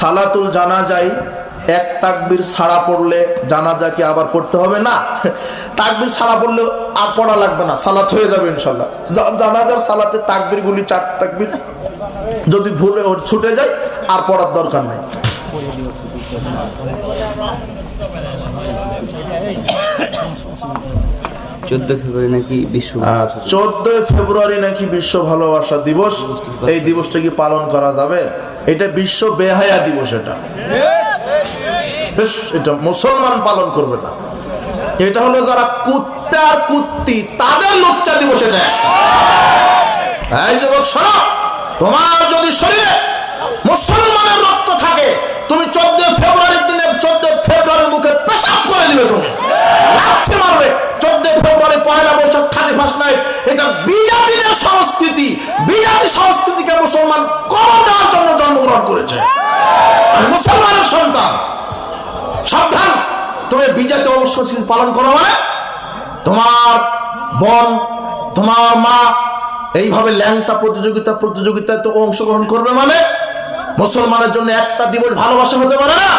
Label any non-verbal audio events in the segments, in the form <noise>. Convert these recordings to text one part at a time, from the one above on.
সালাতুল যায় এক তাকবির সাড়া পড়লে জানাজা কি আবার পড়তে হবে না? <laughs> তাকবির সাড়া পড়লে আর পড়া লাগবে না, সালাত হয়ে যাবে ইনশাল্লাহ জানা জানাজার সালাতে তাকবির গুলি চার তাকবির, যদি ভুলে ছুটে যায়, আর পড়ার দরকার নেই। চোদ্দ ফেব্রুয়ারি নাকি বিশ্ব চোদ্দই ফেব্রুয়ারি নাকি বিশ্ব ভালোবাসা দিবস? এই দিবসটা কি পালন করা যাবে? এটা বিশ্ব বেহায়া দিবস এটা। বেশ, এটা মুসলমান পালন করবে না। এটা হলো যারা কুত্তে আর কুত্তি তাদের লজ্জা দিবস এটা। এই যুবক শোনো তোমার যদি শরীরে মুসলমানের রক্ত থাকে তুমি চোদ্দ ফেব্রুয়ারির দিনে এটা বিজাতিদের সংস্কৃতি। বিজাতি সংস্কৃতিকে মুসলমান কবর দেওয়ার জন্য জন্মগ্রহণ করেছে। মুসলমানের সন্তান, সাবধান, তুমি বিজাতি অবশ্যই পালন করো মানে তোমার বোন, তোমার মা, এইভাবে ল্যাংটা প্রতিযোগিতা, প্রতিযোগিতায় তো অংশগ্রহণ করবে মানে মুসলমানের জন্য একটা দিবস ভালোবাসা হতে পারে না।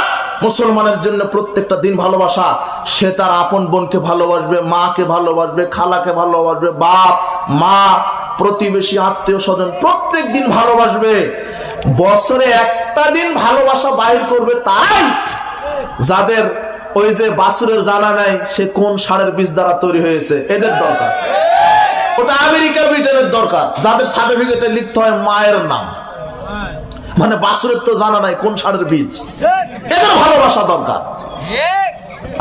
মুসলমানের জন্য প্রত্যেকটা দিন ভালোবাসা। সে তার আপন বোনকে ভালোবাসবে, মাকে ভালোবাসবে, খালাকে ভালোবাসবে, বাপ, মা, প্রতিবেশী, আত্মীয় স্বজন প্রত্যেক দিন ভালোবাসবে। বছরে একটা দিন ভালোবাসা বাহির করবে তারাই। যাদের ওই যে বাসুরের জানা নাই, সে কোন সারের বীজ দ্বারা তৈরি হয়েছে? এদের দরকার। ওটা আমেরিকা ব্রিটেনের দরকার। যাদের সার্টিফিকেটে লিখতে হয় মায়ের নাম। মানে বাসুরের তো জানা নাই কোন সারের বীজ। এদের ভালোবাসা দরকার।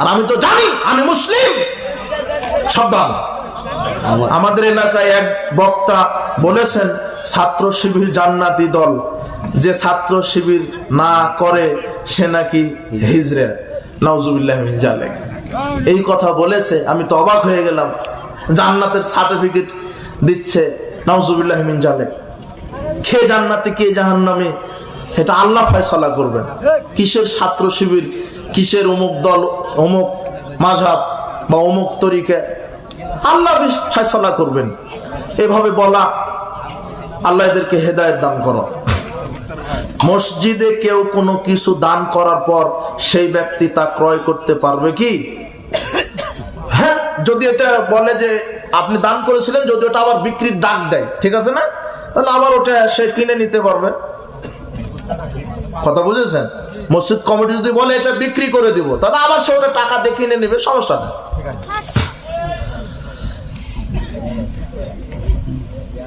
আর আমি তো জানি আমি মুসলিম। সাবধান। আমাদের এলাকায় এক বক্তা বলেছেন ছাত্র শিবির জান্নাতি দল যে ছাত্র শিবির না করে সে নাকি হিজরে নওজুবিল্লাহ মিন জালেক। এই কথা বলেছে আমি তো অবাক হয়ে গেলাম। জান্নাতের সার্টিফিকেট দিচ্ছে নওজুবিল্লাহ মিন জালেক। কে জান্নাতে, কে জাহান্নামে? এটা আল্লাহ ফয়সলা করবেন। কিসের ছাত্র শিবির, কিসের অমুক দল, অমুক মাঝাব বা অমুক তরিকা? আল্লাহ ফয়সলা করবেন। এভাবে বলা আল্লাহ এদেরকে হেদায়ত দান করো। মসজিদে কেউ কোনো কিছু দান করার পর সেই ব্যক্তি তা ক্রয় করতে পারবে কি? হ্যাঁ যদি এটা বলে যে আপনি দান করেছিলেন, যদি ওটা আবার বিক্রির ডাক দেয়, ঠিক আছে না? তাহলে আবার ওটা সে কিনে নিতে পারবে। কথা বুঝেছেন? মসজিদ কমিটি যদি বলে এটা বিক্রি করে দিব তাহলে আবার সে ওটা টাকা দিয়ে কিনে নেবে সমস্যা নেই।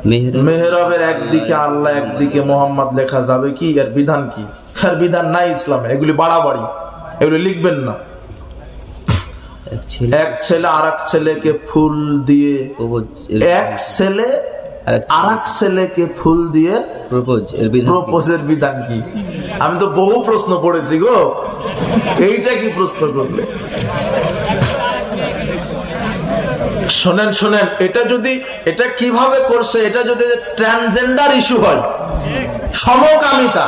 মেহের মেহরাবের একদিকে আল্লাহ একদিকে মোহাম্মদ লেখা যাবে কি? এর বিধান কি? এর বিধান নাই ইসলামে এগুলি বাড়াবাড়ি এগুলি লিখবেন না। এক ছেলে আর এক ছেলেকে ফুল দিয়ে এক ছেলে আর এক ছেলেকে ফুল দিয়ে? প্রপোজের বিধান কি? আমি তো বহু প্রশ্ন পড়েছি গো। এইটা কি প্রশ্ন করলে? শোনেন শোনেন এটা যদি এটা কীভাবে করছে? এটা যদি ট্রান্সজেন্ডার ইস্যু হয় সমকামিতা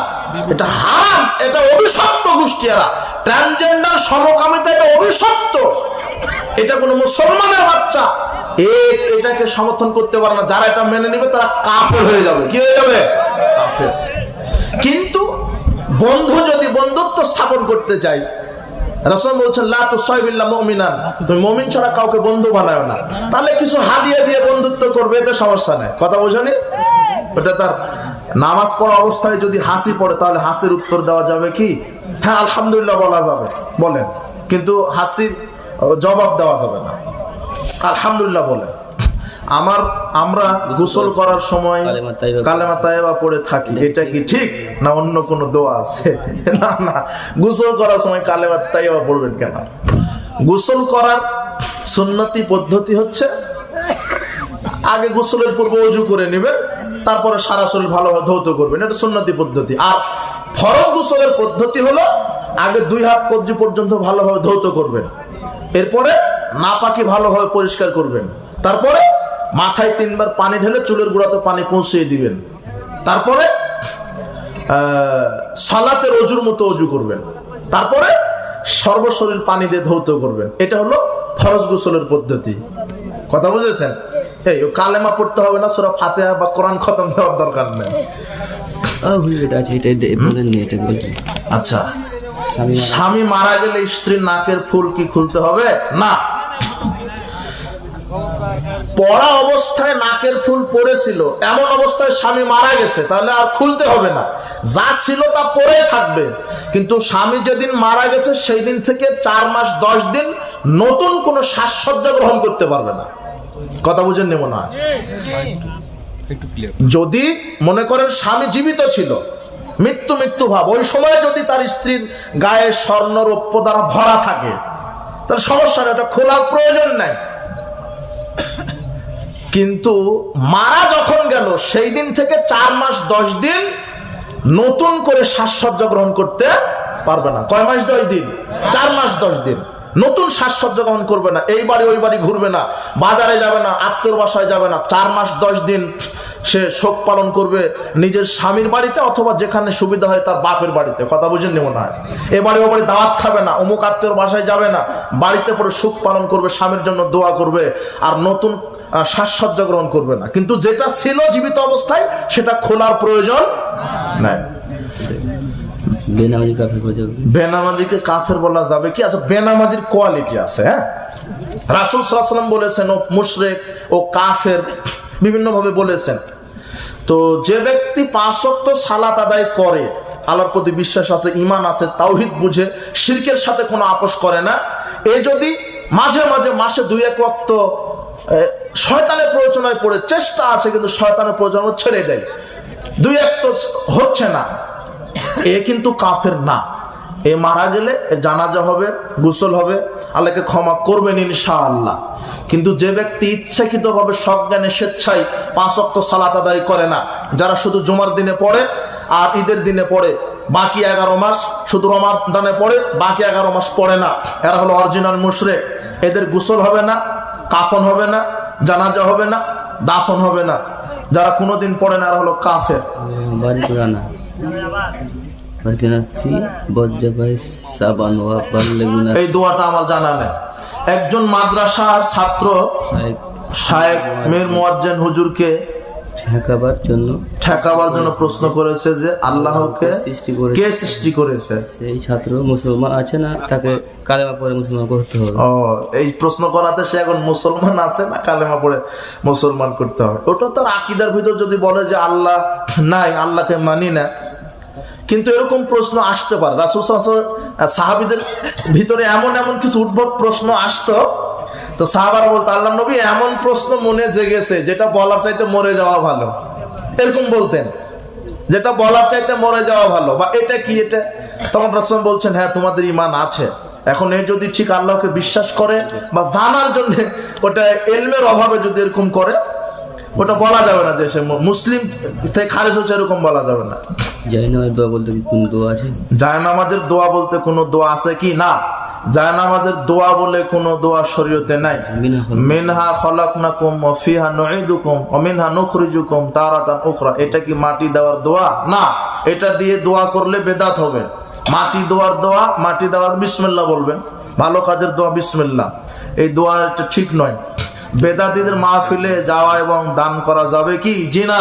এটা হারাম এটা অভিশপ্ত গোষ্ঠীরা ট্রান্সজেন্ডার সমকামিতা এটা অভিশপ্ত। এটা কোনো মুসলমানের বাচ্চা। এ এটাকে সমর্থন করতে পারে না, যারা এটা মেনে নেবে, তারা কাফের হয়ে যাবে। কি হয়ে যাবে? কাফের। কিন্তু বন্ধু যদি বন্ধুত্ব স্থাপন করতে চাই রসম বলছেন মুমিনান। তুমি মুমিন ছাড়া কাউকে বন্ধু বানায় না। তাহলে কিছু হাদিয়া দিয়ে বন্ধুত্ব করবে, এতে সমস্যা নেই। কথা ওটা তার নামাজ পড়া অবস্থায় যদি হাসি পড়ে, তাহলে হাসির উত্তর দেওয়া যাবে কি? হ্যাঁ আলহামদুলিল্লাহ বলা যাবে। বলেন। কিন্তু হাসির জবাব দেওয়া যাবে না। আলহামদুলিল্লাহ বলেন। আমার আমরা গোসল করার সময় কালেমা তাইবা- পড়ে থাকি। এটা কি ঠিক? না অন্য কোনো দোয়া আছে? <laughs> না না। গোসল করার সময় কালেমা তাইবা পড়বেন কেন? গোসল করার সুন্নতি পদ্ধতি হচ্ছে আগে গোসলের পূর্বে অজু করে নেবেন তারপরে সারা শরীর ভালোভাবে ধৌত করবেন। এটা সুন্নতি পদ্ধতি। আর ফরজ গোসলের পদ্ধতি হলো আগে দুই হাত কবজি পর্যন্ত ভালোভাবে ধৌত করবেন। এরপরে না নাপাকি ভালোভাবে পরিষ্কার করবেন। তারপরে মাথায় তিনবার পানি ঢেলে চুলের গোড়াতে পানি পৌঁছিয়ে দিবেন। তারপরে সালাতের অজুর মতো অজু করবেন। তারপরে সর্বশরীর পানি দিয়ে ধৌত করবেন। এটা হলো ফরজ গোসলের পদ্ধতি। কথা বুঝেছেন? এই ও কালেমা পড়তে হবে না সুরা ফাতেহা বা কোরআন খতম দেওয়ার দরকার নেই। আচ্ছা। স্বামী মারা গেলে স্ত্রীর নাকের ফুল কি খুলতে হবে? না। পড়া অবস্থায় নাকের ফুল পড়েছিল এমন অবস্থায় স্বামী মারা গেছে তাহলে আর খুলতে হবে না। যা ছিল তা পড়ে থাকবে। কিন্তু স্বামী যেদিন মারা গেছে সেই দিন থেকে চার মাস দশ দিন নতুন কোনো সাজসজ্জা গ্রহণ করতে পারবে না। কথা বুঝেন নেব না যদি মনে করেন স্বামী জীবিত ছিল মৃত্যু মৃত্যু ভাব ওই সময় যদি তার স্ত্রীর গায়ে স্বর্ণ রৌপ্য দ্বারা ভরা থাকে তার সমস্যা নেই ওটা খোলার প্রয়োজন নাই। কিন্তু মারা যখন গেল, সেই দিন থেকে চার মাস, দশ দিন নতুন করে সাজসজ্জা গ্রহণ করতে পারবে না। কয় মাস, দশ দিন? চার মাস, দশ দিন। নতুন সাজসজ্জা গ্রহণ করবে না। এই বাড়ি, ওই বাড়ি ঘুরবে না। বাজারে যাবে না আত্মীয় বাসায় যাবে না। চার মাস, দশ দিন সে শোক পালন করবে নিজের স্বামীর বাড়িতে অথবা যেখানে সুবিধা হয় তার বাপের বাড়িতে। কথা বুঝেন নেব না এ বাড়ি, ও বাড়ি দাওয়াত খাবে না, অমুক আত্মীয় বাসায় যাবে না। বাড়িতে পরে সুখ পালন করবে, স্বামীর জন্য দোয়া করবে। আর নতুন আহ, সাজসজ্জা গ্রহণ করবে না। কিন্তু যেটা ছিল জীবিত অবস্থায় সেটা খোলার প্রয়োজন নাই। বেনামাজিকে কাফের বলা যাবে কি? আচ্ছা বেনামাজির কোয়ালিটি আছে হ্যাঁ? রাসুল সাল্লাম বলেছেন ও মুশরেক ও কাফের বিভিন্নভাবে বলেছেন। তো যে ব্যক্তি পাঁচক্ত সালাত আদায় করে আল্লাহর প্রতি বিশ্বাস আছে ইমান আছে তাওহিদ বুঝে শিরকের সাথে কোনো আপোষ করে না। এ যদি মাঝে মাঝে মাসে দুই এক ওয়াক্ত এ, শয়তানের প্রয়োজনায় পড়ে চেষ্টা আছে, কিন্তু শয়তানের প্রয়োজন ছেড়ে দেয়। দুই এক তো হচ্ছে না। এ কিন্তু কাফের না। এ মারা গেলে জানাজা হবে, গোসল হবে, আল্লাহকে ক্ষমা করবেন ইনশাআল্লাহ। কিন্তু যে ব্যক্তি ইচ্ছাকৃতভাবে সজ্ঞানে স্বেচ্ছায় পাঁচ অক্ত সালাত আদায় করে না, যারা শুধু জুমার দিনে পড়ে আর ঈদের দিনে পড়ে, বাকি এগারো মাস শুধু রমাদানে পড়ে, বাকি এগারো মাস পড়ে না, এরা হলো অরিজিনাল মুশরেক। এদের গোসল হবে না কাফন হবে না জানাজা হবে না দাফন হবে না। যারা কোনোদিন পড়ে না হলো কাফে এই দোয়াটা আমার জানা নেই। একজন মাদ্রাসার ছাত্র শায়েক মীর মুয়াজ্জেন হুজুরকে ঠেকাবার জন্য ঠেকাবার জন্য প্রশ্ন করেছে যে আল্লাহকে সৃষ্টি করে কে সৃষ্টি করেছে? সেই ছাত্র মুসলমান আছে না তাকে কালেমা পরে মুসলমান করতে হবে। ও এই প্রশ্ন করাতে সে এখন মুসলমান আছে না কালেমা পড়ে মুসলমান করতে হবে? ওটা তার আকিদার ভিতর যদি বলে যে আল্লাহ নাই আল্লাহকে মানি না কিন্তু এরকম প্রশ্ন আসতে পারে। রাসুল সাহাবিদের ভিতরে এমন এমন কিছু উদ্ভব প্রশ্ন আসতো তো সাহাবারা বলতো আল্লাহ নবী এমন প্রশ্ন মনে জেগেছে যেটা বলার চাইতে মরে যাওয়া ভালো। এরকম বলতেন যেটা বলার চাইতে মরে যাওয়া ভালো। বা এটা কি এটা? তখন রাসূল বলছেন হ্যাঁ তোমাদের ইমান আছে। এখন এই যদি ঠিক আল্লাহকে বিশ্বাস করে বা জানার জন্য ওটা এলমের অভাবে যদি এরকম করে ওটা বলা যাবে না যে সে মুসলিম থেকে খারেজ হচ্ছে এরকম বলা যাবে না। না দোয়া বলতে কোন দোয়া আছে? জায়নামাজের দোয়া বলতে কোনো দোয়া আছে কি? না। জায়নামাজের দোয়া বলে কোনো দোয়া শরীয়তে নাই। মিনা খলক। মিনহা খলাকনাকুম ওয়া ফিহা নুঈদুকুম ওয়া মিনহা নুখরিজুকুম তারাতান উখরা। এটা কি মাটি দেওয়ার দোয়া? না এটা দিয়ে দোয়া করলে বেদাত হবে। মাটি দেওয়ার দোয়া মাটি দেওয়ার বিসমিল্লাহ বলবেন। ভালো কাজের দোয়া বিসমিল্লাহ। এই দোয়া এটা ঠিক নয়। বেদাতিদের মাহফিলে যাওয়া এবং দান করা যাবে কি? জি না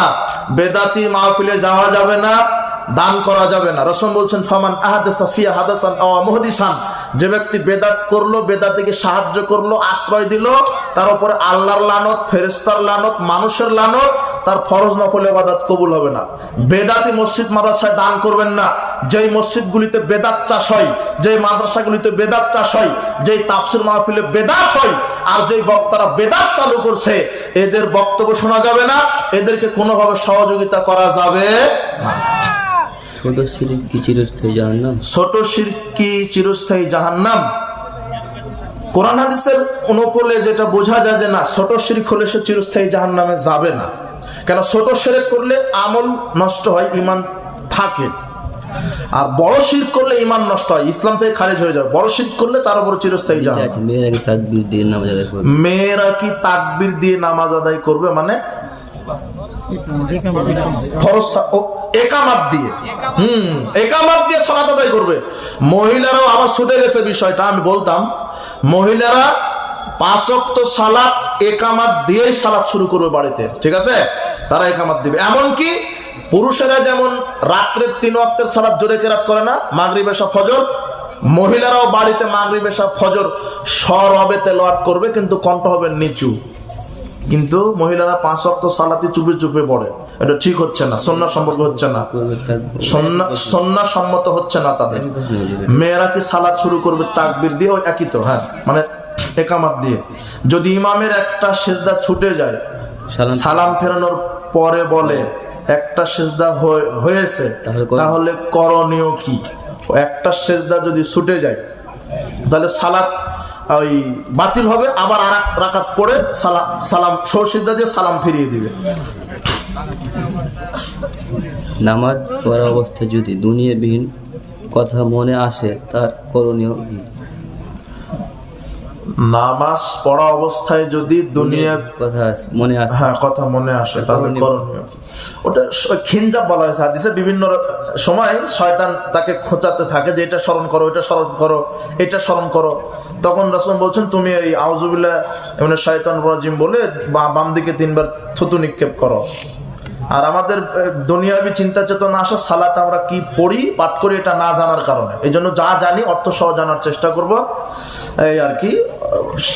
বেদাতি মাহফিলে যাওয়া যাবে না। দান করা যাবে না। রসম বলছেন, ফামান আহাদাসা মুহদিসান। যে ব্যক্তি বেদাত করল বেদাতিকে সাহায্য করল, আশ্রয় দিল, তার উপরে আল্লাহর লানত ফেরেস্তার লানত, মানুষের লানত, তার ফরজ নফল ইবাদত কবুল হবে না। বেদাতি মসজিদ মাদ্রাসায় দান করবেন না। যেই মসজিদগুলিতে বেদাত চাষ হয়, যেই মাদ্রাসাগুলিতে বেদাত চাষ হয়, যেই তাফসির মাহফিলে বেদাত হয়, আর যেই বক্তারা বেদাত চালু করছে, এদের বক্তব্য শোনা যাবে না, এদেরকে কোনোভাবে সহযোগিতা করা যাবে না। ছোট শিরিক কি চিরস্থায়ী জাহান্নাম? ছোট শিরকি চিরস্থায়ী জাহান্নাম? কোরআন হাদিসের অনুকূলে যেটা বোঝা যায় যে না ছোট শিরিক হলে সে চিরস্থায়ী জাহান্নামে যাবে না। কেন ছোট শিরক করলে আমল নষ্ট হয় ইমান থাকে। আর বড় শির করলে ইমান নষ্ট হয় ইসলাম থেকে খারিজ হয়ে যায়। বড় শির করলে তার উপর চিরস্থায়ী যা জাহান্নাম। মেয়েরা কি তাকবীর দিয়ে নামাজ আদায় করবে? মেয়েরা কি তাকবির দিয়ে নামাজ আদায় করবে মানে? ফরজ একামাত দিয়ে। হুম, একামাত দিয়ে সালাত আদায় করবে। মহিলারাও আমার ছুটে গেছে বিষয়টা, আমি বলতাম। মহিলারা পাঁচ ওয়াক্ত সালাত একামাত দিয়েই সালাত শুরু করবে বাড়িতে। ঠিক আছে? তারা একামাত দিবে। এমনকি পুরুষেরা যেমন রাত্রের তিন অক্টের সালাদ জোরে কেরাত করে না, মাগরিব এসা ফজর, মহিলারাও বাড়িতে মাগরিব এসা ফজর স্বর হবে তেলোয়াত করবে, কিন্তু কণ্ঠ হবে নিচু। কিন্তু মহিলারা পাঁচ অক্ট সালাতি চুপে চুপে পড়ে। এটা ঠিক হচ্ছে না সন্না সম্পর্ক হচ্ছে না। সন্না সম্মত হচ্ছে না তাদের। মেয়েরা কি সালাদ শুরু করবে তাকবির দিয়ে একই তো হ্যাঁ মানে একামাত দিয়ে। যদি ইমামের একটা সেজদা ছুটে যায় সালাম ফেরানোর পরে বলে একটা সেজদা হয়ে- হয়েছে তাহলে করণীয় কি? একটা সেজদা যদি ছুটে যায় তাহলে সালাত ওই বাতিল হবে আবার আর রাকাত পড়ে সালাম সালাম সরসিদ্ধা দিয়ে সালাম ফিরিয়ে দিবে। নামাজ পড়া অবস্থায় যদি দুনিয়াবিহীন কথা মনে আসে তার করণীয় কি? নামাজ পড়া অবস্থায় যদি দুনিয়া কথা মনে আসে। হ্যাঁ কথা মনে আসে তাহলে করণীয়। ওটা খিনজাব বলা হয়েছে হাদিসে বিভিন্ন সময় শয়তান তাকে খোঁচাতে থাকে যে এটা স্মরণ করো এটা স্মরণ করো এটা স্মরণ করো। তখন রাসূল বলছেন তুমি এই আউজুবিল্লাহ মানে শয়তান রাজিম বলে বাম দিকে তিনবার থুতু নিক্ষেপ করো। আর আমাদের দুনিয়াবি চিন্তা চেতনা আসা সালাত আমরা কি পড়ি পাঠ করি এটা না জানার কারণে। এই জন্য যা জানি অর্থ সহ জানার চেষ্টা করব। এই আর কি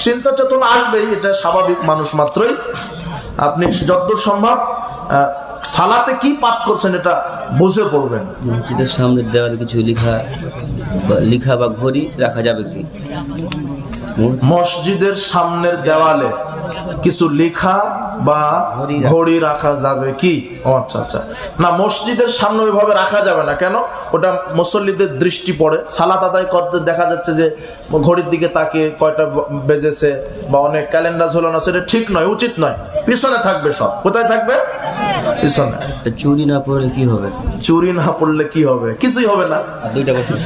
চিন্তা চেতনা আসবেই এটা স্বাভাবিক মানুষ মাত্রই। আপনি যতদূর সম্ভব সালাতে কি পাঠ করছেন এটা বুঝে পড়বেন। মসজিদের সামনে দেওয়ালে কিছু লেখা লেখা বা ঘড়ি রাখা যাবে কি? মসজিদের সামনের দেওয়ালে কিছু লেখা বা ঘড়ি রাখা। যাবে কি? ও আচ্ছা আচ্ছা। না মসজিদের সামনে ওইভাবে রাখা যাবে না। কেন? ওটা মুসল্লিদের দৃষ্টি পড়ে। সালাত আদায় করতে দেখা যাচ্ছে যে ঘড়ির দিকে তাকে কয়টা বেজেছে বা অনেক ক্যালেন্ডার ঝোলানো এটা ঠিক নয় উচিত নয়। পিছনে থাকবে সব। কোথায় থাকবে? পিছনে। চুরি না পড়লে কি হবে? চুরি না পড়লে কি হবে? কিছুই হবে না। আর দুইটা বছর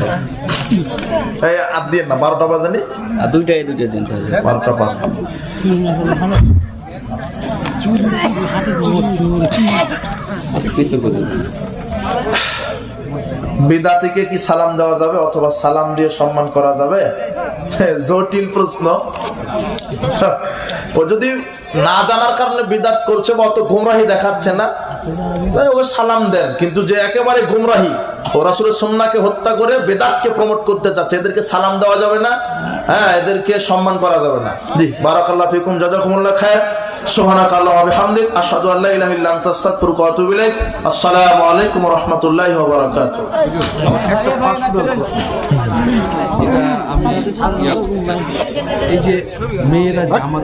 আর দিয়ে না বারোটা বাজেনি? আর দুইটাই দুইটা দিন বারোটা থাকবে বিদাতিকে কি সালাম দেওয়া যাবে অথবা সালাম দিয়ে সম্মান করা যাবে? জটিল প্রশ্ন। ও যদি না জানার কারণে বিদাত করছে বা অত গুমরাহি দেখাচ্ছে না ও সালাম দেন। কিন্তু যে একেবারে গুমরাহি, ও রাসুলের সন্নাকে হত্যা করে বেদাতকে প্রমোট করতে চাচ্ছে, এদেরকে সালাম দেওয়া যাবে না হ্যাঁ এদেরকে সম্মান করা যাবে না। জি, বারাকাল্লাহ ফিকুম, জাজাকুমুল্লাহ খায় সুবহানাক আল্লাহুম্মা ওয়া বিহামদিক, আশহাদু আল্লা ইলাহা ইল্লা আনতা, আস্তাগফিরুকা ওয়া আতুবু ইলাইক। আসসালামু আলাইকুম ওয়া রাহমাতুল্লাহি ওয়া বারাকাতুহু। এটা আমি। এই যে মেয়েরা জামা